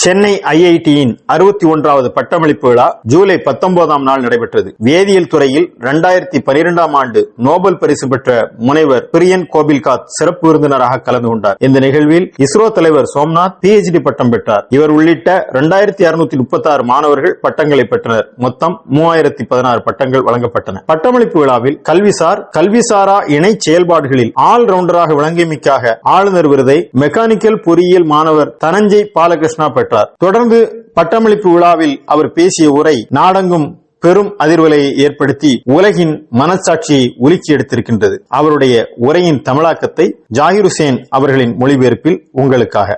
சென்னை ஐஐடியின் அறுபத்தி ஒன்றாவது பட்டமளிப்பு விழா ஜூலை பத்தொன்பதாம் நாள் நடைபெற்றது. வேதியியல் துறையில் இரண்டாயிரத்தி பனிரெண்டாம் ஆண்டு நோபல் பரிசு பெற்ற முனைவர் பிரியன் கோபில்காத் சிறப்பு விருந்தினராக கலந்து கொண்டார். இந்த நிகழ்வில் இஸ்ரோ தலைவர் சோம்நாத் பிஹெச்டி பட்டம் பெற்றார். இவர் உள்ளிட்ட இரண்டாயிரத்தி அறுநூத்தி முப்பத்தி ஆறு மாணவர்கள் பட்டங்களை பெற்றனர். மொத்தம் மூவாயிரத்தி பதினாறு பட்டங்கள் வழங்கப்பட்டன. பட்டமளிப்பு விழாவில் கல்விசார் கல்விசாரா இணை செயல்பாடுகளில் ஆல் ரவுண்டராக விளங்கியமைக்காக ஆளுநர் விருதை மெக்கானிக்கல் பொறியியல் மாணவர் தனஞ்சய் பாலகிருஷ்ணா பெற்றார். தொடர்ந்து பட்டமளிப்பு விழாவில் அவர் பேசிய உரை நாடெங்கும் பெரும் அதிர்வலையை ஏற்படுத்தி உலகின் மனசாட்சியை உலுக்கி எடுத்திருக்கின்றது அவருடைய உரையின் தமிழாக்கத்தை ஜாகிர் ஹுசேன் அவர்களின் மொழிபெயர்ப்பில் உங்களுக்காக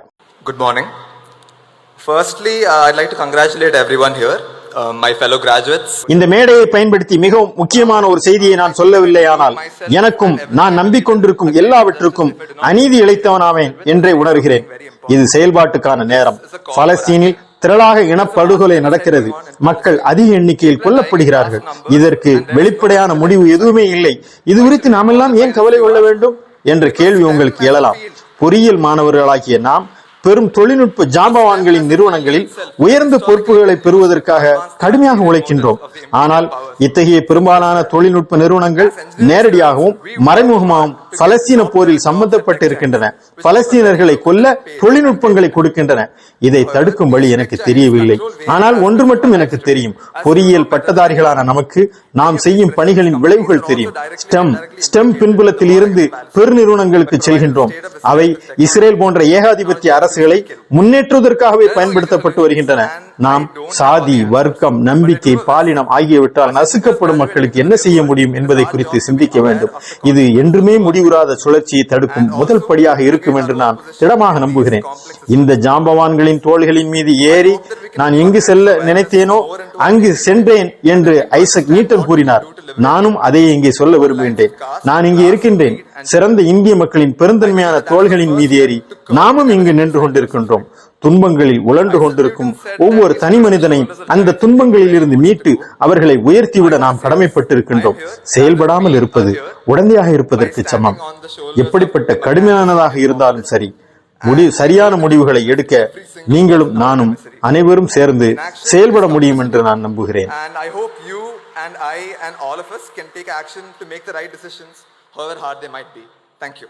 morning. Firstly, uh, I'd like to congratulate everyone here, uh, my fellow graduates. இந்த மேடையை பயன்படுத்தி மிகவும் முக்கியமான ஒரு செய்தியை நான் சொல்லவில்லையானால் எனக்கும் நான் நம்பிக்கொண்டிருக்கும் எல்லாவற்றுக்கும் அநீதி இழைத்தவனாவேன் என்றே உணர்கிறேன் இது செயல்பாட்டுக்கான நேரம். பலஸ்தீனில் திரளாக இனப்படுகொலை நடக்கிறது. மக்கள் அதிக எண்ணிக்கையில் கொல்லப்படுகிறார்கள். இதற்கு வெளிப்படையான முடிவு எதுவுமே இல்லை. இது குறித்து நாமெல்லாம் ஏன் கவலை கொள்ள வேண்டும்? என்ற கேள்வி உங்களுக்கு எழலாம். பொறியியல் மாணவர்களாகிய நாம் பெரும் தொழில்நுட்ப ஜாம்பவான்களின் நிறுவனங்களில் உயர்ந்த பொறுப்புகளை பெறுவதற்காக கடுமையாக உழைக்கின்றோம். ஆனால் இத்தகைய பெரும்பாலான தொழில்நுட்ப நிறுவனங்கள் நேரடியாகவும் மறைமுகமாகவும் பலஸ்தீன போரில் சம்பந்தப்பட்டிருக்கின்றன. பலஸ்தீனர்களை கொல்ல தொழில்நுட்பங்களை கொடுக்கின்றன. இதை தடுக்கும் வழி எனக்கு தெரியவில்லை. ஆனால் ஒன்று மட்டும் எனக்கு தெரியும். பொறியியல் பட்டதாரிகளான நமக்கு நாம் செய்யும் பணிகளின் விளைவுகள் தெரியும். ஸ்டெம் ஸ்டெம் பின்புலத்தில் இருந்து பெருநிறுவனங்களுக்கு செல்கின்றோம். அவை இஸ்ரேல் போன்ற ஏகாதிபத்திய அரசுகளை முன்னேற்றுவதற்காகவே பயன்படுத்தப்பட்டு வருகின்றன. நாம் சாதி வர்க்கம் நம்பிக்கை பாலினம் ஆகியவற்றால் நசுக்கப்படும் மக்களுக்கு என்ன செய்ய முடியும் என்பதை குறித்து சிந்திக்க வேண்டும். இது என்றுமே முடிவுறாத சுழற்சியை தடுக்கும் முதல் படியாக இருக்கும் என்று நான் திடமாக நம்புகிறேன். இந்த ஜாம்பவான்களின் தோள்களின் மீது ஏறி நான் எங்கு செல்ல நினைத்தேனோ அங்கு சென்றேன் என்று ஐசக் நியூட்டன் கூறினார். நானும் அதை இங்கே சொல்ல விரும்புகின்றேன். நான் இங்கே இருக்கின்றேன். சிறந்த இந்திய மக்களின் பெருந்தன்மையான தோள்களின் மீது ஏறி நாமும் இங்கு நின்று கொண்டிருக்கின்றோம். துன்பங்களில் உழன்று கொண்டிருக்கும் ஒவ்வொரு தனி மனிதனையும் அந்த துன்பங்களில் இருந்து மீட்டு அவர்களை உயர்த்திவிட நாம் கடமைப்பட்டிருக்கின்றோம். செயல்படாமல் இருப்பது உடந்தையாக இருப்பதற்கு சமம். எப்படிப்பட்ட கடுமையானதாக இருந்தாலும் சரி முடிவு சரியான முடிவுகளை எடுக்க நீங்களும் நானும் அனைவரும் சேர்ந்து செயல்பட முடியும் என்று நான் நம்புகிறேன் And I hope you and I and all of us can take action to make the right decisions, however hard they might be. Thank you.